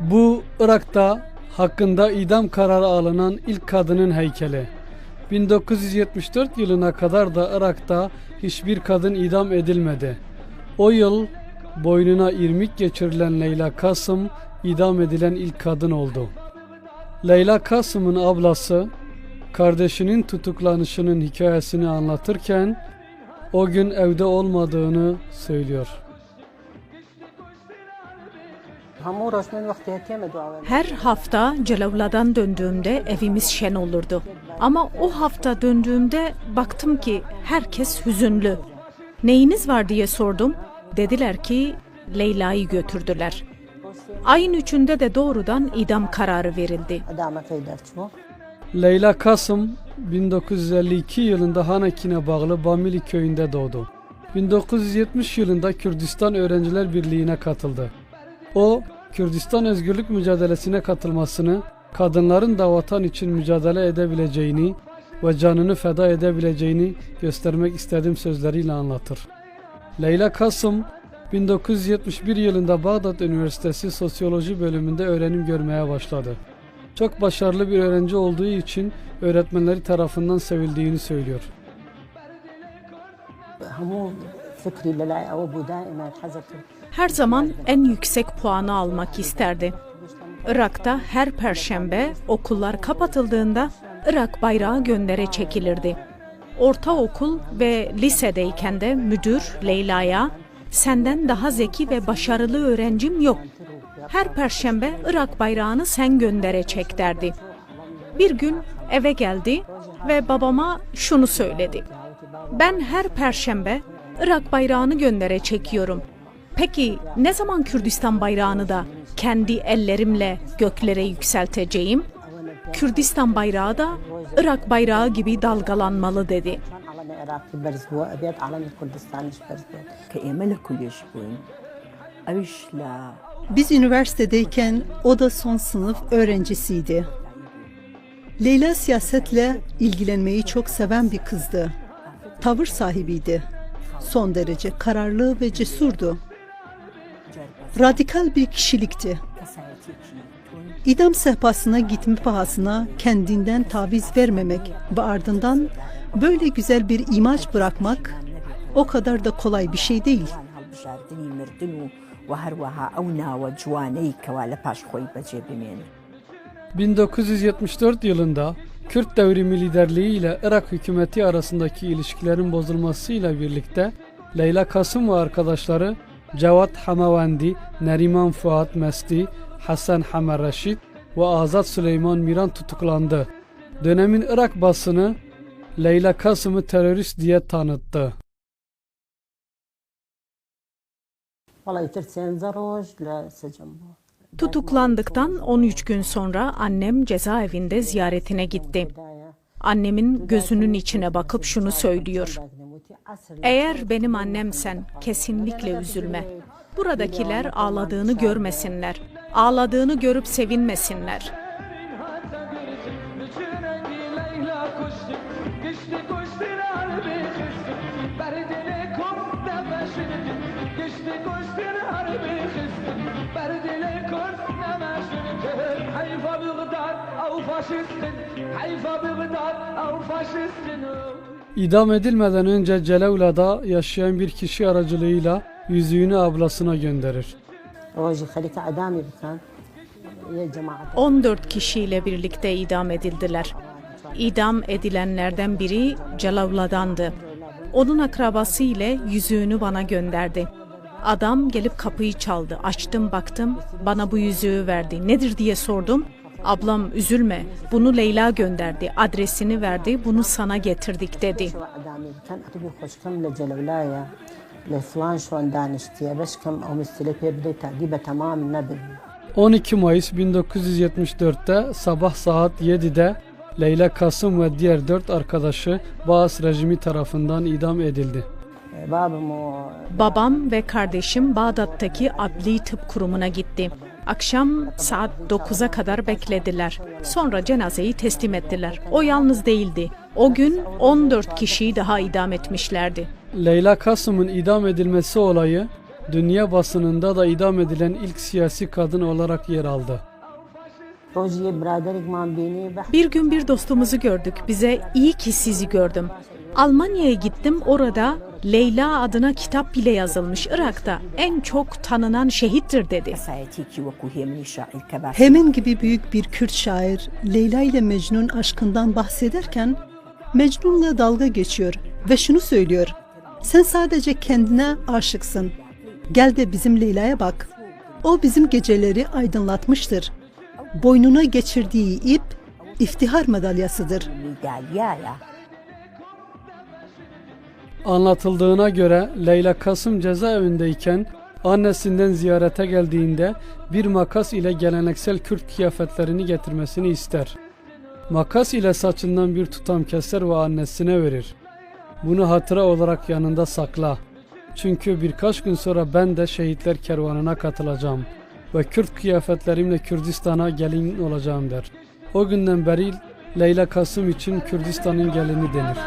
Bu Irak'ta hakkında idam kararı alınan ilk kadının heykeli. 1974 yılına kadar da Irak'ta hiçbir kadın idam edilmedi. O yıl boynuna irmik geçirilen Leyla Kasım idam edilen ilk kadın oldu. Leyla Kasım'ın ablası kardeşinin tutuklanışının hikayesini anlatırken o gün evde olmadığını söylüyor. Her hafta Celavla'dan döndüğümde evimiz şen olurdu. Ama o hafta döndüğümde baktım ki herkes hüzünlü. Neyiniz var diye sordum. Dediler ki Leyla'yı götürdüler. Ayın üçünde de doğrudan idam kararı verildi. Leyla Kasım 1952 yılında Hanakin'e bağlı Bamili köyünde doğdu. 1970 yılında Kürdistan Öğrenciler Birliği'ne katıldı. O, Kürdistan özgürlük mücadelesine katılmasını, kadınların da vatan için mücadele edebileceğini ve canını feda edebileceğini göstermek istediğim sözleriyle anlatır. Leyla Kasım 1971 yılında Bağdat Üniversitesi Sosyoloji bölümünde öğrenim görmeye başladı. Çok başarılı bir öğrenci olduğu için öğretmenleri tarafından sevildiğini söylüyor. همو فكري للاي أو أبو دائما حذف her zaman en yüksek puanı almak isterdi. Irak'ta her perşembe okullar kapatıldığında Irak bayrağı göndere çekilirdi. Ortaokul ve lisedeyken de müdür Leyla'ya senden daha zeki ve başarılı öğrencim yok. Her perşembe Irak bayrağını sen göndere çek derdi. Bir gün eve geldi ve babama şunu söyledi. Ben her perşembe Irak bayrağını göndere çekiyorum. Peki ne zaman Kürdistan bayrağını da kendi ellerimle göklere yükselteceğim? Kürdistan bayrağı da Irak bayrağı gibi dalgalanmalı dedi. Biz üniversitedeyken o da son sınıf öğrencisiydi. Leyla siyasetle ilgilenmeyi çok seven bir kızdı. Tavır sahibiydi. Son derece kararlı ve cesurdu radikal bir kişilikti. İdam sehpasına gitme pahasına kendinden taviz vermemek ve ardından böyle güzel bir imaj bırakmak o kadar da kolay bir şey değil. ...1974 yılında Kürt devrimi liderliği ile Irak hükümeti arasındaki ilişkilerin bozulmasıyla birlikte Leyla Kasım ve arkadaşları Cevat Hamavendi, Neriman Fuat Mesti, Hasan Hamer Reşit ve Azat Süleyman Miran tutuklandı. Dönemin Irak basını Leyla Kasım'ı terörist diye tanıttı. Tutuklandıktan 13 gün sonra annem cezaevinde ziyaretine gitti. Annemin gözünün içine bakıp şunu söylüyor. Eğer benim annemsen kesinlikle üzülme. Buradakiler ağladığını görmesinler. Ağladığını görüp sevinmesinler. حيفا بغداد او فاشستن حيفا بغداد او فاشستن İdam edilmeden önce Celevla'da yaşayan bir kişi aracılığıyla yüzüğünü ablasına gönderir. 14 kişiyle birlikte idam edildiler. İdam edilenlerden biri Celavla'dandı. Onun akrabası ile yüzüğünü bana gönderdi. Adam gelip kapıyı çaldı. Açtım baktım bana bu yüzüğü verdi. Nedir diye sordum. Ablam üzülme bunu Leyla gönderdi. Adresini verdi bunu sana getirdik dedi. شو عدامي كان أتبي خوش كم لجلولايا لفلان شلون دانشتي بس كم أو مستلفي بدي تعذيبه تمام النبي 12 Mayıs 1974'te sabah saat 7'de Leyla Kasım ve diğer 4 arkadaşı Baas rejimi tarafından idam edildi. بابا مو Babam ve kardeşim Bağdat'taki Adli Tıp Kurumu'na gitti. Akşam saat 9'a kadar beklediler. Sonra cenazeyi teslim ettiler. O yalnız değildi. O gün 14 kişiyi daha idam etmişlerdi. Leyla Kasım'ın idam edilmesi olayı dünya basınında da idam edilen ilk siyasi kadın olarak yer aldı. Bir gün bir dostumuzu gördük. Bize iyi ki sizi gördüm. Almanya'ya gittim. Orada Leyla adına kitap bile yazılmış Irak'ta en çok tanınan şehittir dedi. Hemen gibi büyük bir Kürt şair Leyla ile Mecnun aşkından bahsederken Mecnun'la dalga geçiyor ve şunu söylüyor. Sen sadece kendine aşıksın. Gel de bizim Leyla'ya bak. O bizim geceleri aydınlatmıştır. Boynuna geçirdiği ip iftihar madalyasıdır. Anlatıldığına göre Leyla Kasım cezaevindeyken annesinden ziyarete geldiğinde bir makas ile geleneksel Kürt kıyafetlerini getirmesini ister. Makas ile saçından bir tutam keser ve annesine verir. Bunu hatıra olarak yanında sakla. Çünkü birkaç gün sonra ben de şehitler kervanına katılacağım ve Kürt kıyafetlerimle Kürdistan'a gelin olacağım der. O günden beri Leyla Kasım için Kürdistan'ın gelini denir.